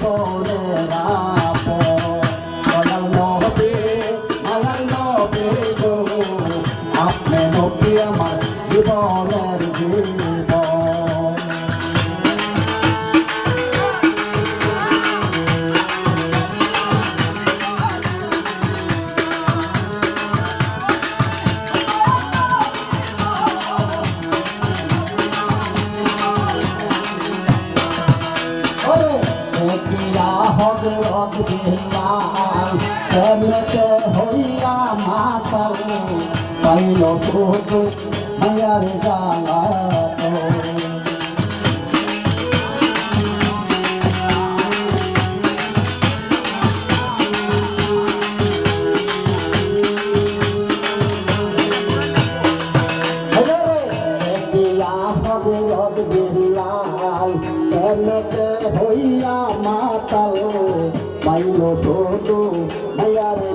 ko re ra পাইলাম তবেতে হইয়া মাতাল পাইল ভূত হইয়ার জ্বালা।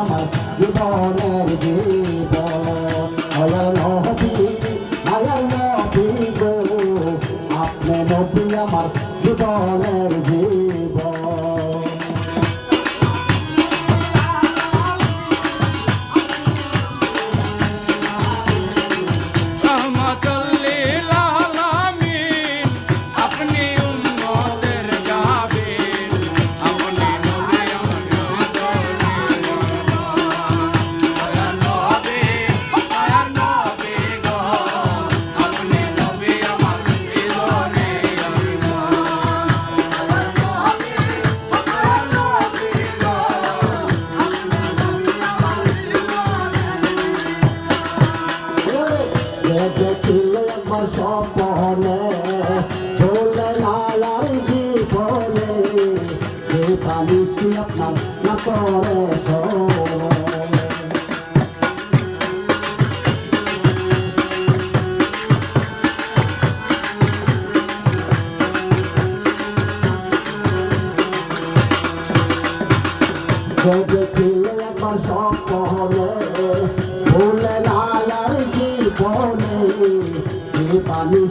আমার জীবনের জীবন। আয়ার নবী আয়ার আমার জীবনের জীবন। জীবনে ভোলনালার জীবনে যে পানি কি আপনার না করে ভোগ কি আমার সকলে ভোলে